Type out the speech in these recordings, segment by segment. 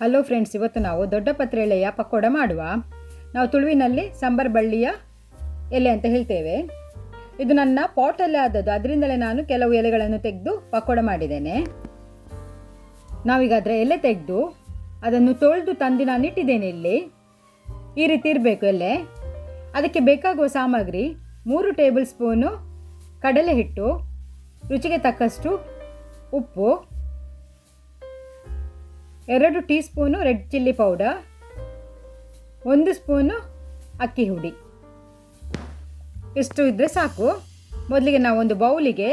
Hello friends, ಇವತ್ತು ನಾವು ದೊಡ್ಡ ಎಲೆಯ ಪಕೋಡ ಮಾಡುವ. ನಾವು ತುಳುವಿನಲ್ಲಿ ಸಾಂಬಾರ್ ಬಳ್ಳಿಯ ಎಲೆ ಅಂತ ಹೇಳ್ತೇವೆ. ಇದು ನನ್ನ ಪಾಟಲ್ಲೇ ಆದದ್ದು, ಅದರಿಂದಲೇ ನಾನು ಕೆಲವು ಎಲೆಗಳನ್ನು ತೆಗೆದು ಪಕೋಡ ಮಾಡಿದ್ದೇನೆ. ನಾವೀಗ ಎಲೆ ತೆಗೆದು ಅದನ್ನು ತೊಳೆದು ತಂದು ನಾನು ಇಟ್ಟಿದ್ದೇನೆ ಇಲ್ಲಿ. ಈ ರೀತಿ ಇರಬೇಕು ಎಲೆ. ಅದಕ್ಕೆ ಬೇಕಾಗುವ ಸಾಮಗ್ರಿ ಮೂರು ಟೇಬಲ್ ಸ್ಪೂನು ಕಡಲೆ ಹಿಟ್ಟು ರುಚಿಗೆ ತಕ್ಕಷ್ಟು ಉಪ್ಪು ಎರಡು teaspoon red chilli powder, ಒಂದು ಸ್ಪೂನು ಅಕ್ಕಿ ಹುಡಿ. ಇಷ್ಟು ಇದ್ದರೆ ಸಾಕು. ಮೊದಲಿಗೆ ನಾವು ಒಂದು ಬೌಲಿಗೆ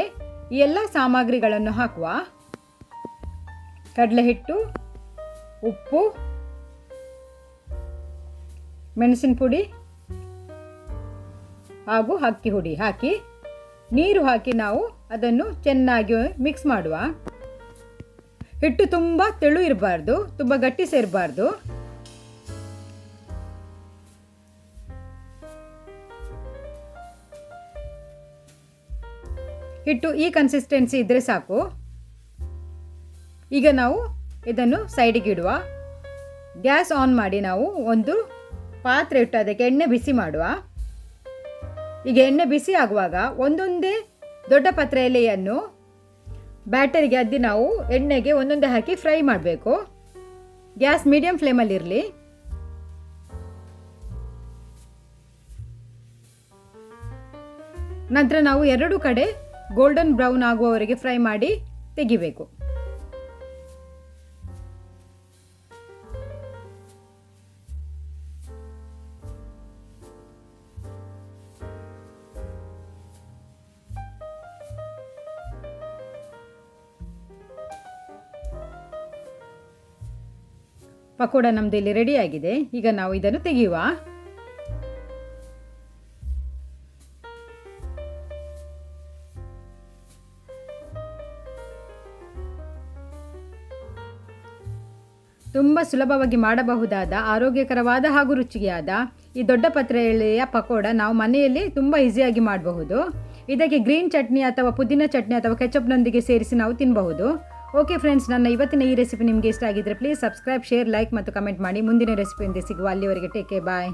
ಈ ಎಲ್ಲ ಸಾಮಗ್ರಿಗಳನ್ನು ಹಾಕುವ. ಕಡಲೆ ಹಿಟ್ಟು ಉಪ್ಪು, ಮೆಣಸಿನ ಪುಡಿ ಹಾಗೂ ಅಕ್ಕಿ ಹುಡಿ ಹಾಕಿ. ನೀರು ಹಾಕಿ ನಾವು ಅದನ್ನು ಚೆನ್ನಾಗಿ ಮಿಕ್ಸ್ ಮಾಡುವ. ಹಿಟ್ಟು ತುಂಬ ತೆಳು ಇರಬಾರ್ದು, ತುಂಬ ಗಟ್ಟಿ ಸೇರಬಾರ್ದು. ಹಿಟ್ಟು ಈ ಕನ್ಸಿಸ್ಟೆನ್ಸಿ ಇದ್ದರೆ ಸಾಕು. ಈಗ ನಾವು ಇದನ್ನು ಸೈಡಿಗೆ ಇಡುವ. ಗ್ಯಾಸ್ ಆನ್ ಮಾಡಿ ನಾವು ಒಂದು ಪಾತ್ರೆ ಇಟ್ಟು ಅದಕ್ಕೆ ಎಣ್ಣೆ ಬಿಸಿ ಮಾಡುವ. ಈಗ ಎಣ್ಣೆ ಬಿಸಿ ಆಗುವಾಗ ಒಂದೊಂದೇ ದೊಡ್ಡ ಪತ್ರೆ ಎಲೆಯನ್ನು ಬ್ಯಾಟರಿಗೆ ಅದ್ದಿ ನಾವು ಎಣ್ಣೆಗೆ ಒಂದೊಂದೇ ಹಾಕಿ ಫ್ರೈ ಮಾಡಬೇಕು. ಗ್ಯಾಸ್ ಮೀಡಿಯಂ ಫ್ಲೇಮಲ್ಲಿರಲಿ ನಂತರ ನಾವು ಎರಡು ಕಡೆ ಗೋಲ್ಡನ್ ಬ್ರೌನ್ ಆಗುವವರೆಗೆ ಫ್ರೈ ಮಾಡಿ ತೆಗಿಬೇಕು. ಪಕೋಡ ನಮ್ದು ಇಲ್ಲಿ ರೆಡಿಯಾಗಿದೆ ಈಗ ನಾವು ಇದನ್ನು ತೆಗೆಯುವ. ತುಂಬ ಸುಲಭವಾಗಿ ಮಾಡಬಹುದಾದ, ಆರೋಗ್ಯಕರವಾದ ಹಾಗೂ ರುಚಿಯಾದ ಈ ದೊಡ್ಡ ಪತ್ರೆಯ ಪಕೋಡ ನಾವು ಮನೆಯಲ್ಲಿ ತುಂಬ ಈಸಿಯಾಗಿ ಮಾಡಬಹುದು. ಇದಕ್ಕೆ ಗ್ರೀನ್ ಚಟ್ನಿ ಅಥವಾ ಪುದೀನ ಚಟ್ನಿ ಅಥವಾ ಕೆಚಪ್ನೊಂದಿಗೆ ಸೇರಿಸಿ ನಾವು ತಿನ್ನಬಹುದು ಓಕೆ ಫ್ರೆಂಡ್ಸ್ ನನ್ನ ಇವತ್ತಿನ ಈ ರೆಸಿಪಿ ನಿಮಗೆ ಇಷ್ಟ ಆಗಿದ್ರೆ ಪ್ಲೀಸ್ ಸಬ್ಸ್ಕ್ರೈಬ್ ಶೇರ್ ಲೈಕ್ ಮತ್ತು ಕಮೆಂಟ್ ಮಾಡಿ. ಮುಂದಿನ ರೆಸಿಪಿಯಿಂದ ಸಿಗುವ ಅಲ್ಲಿವರೆಗೆ ಟೇಕ್ ಬಾಯ್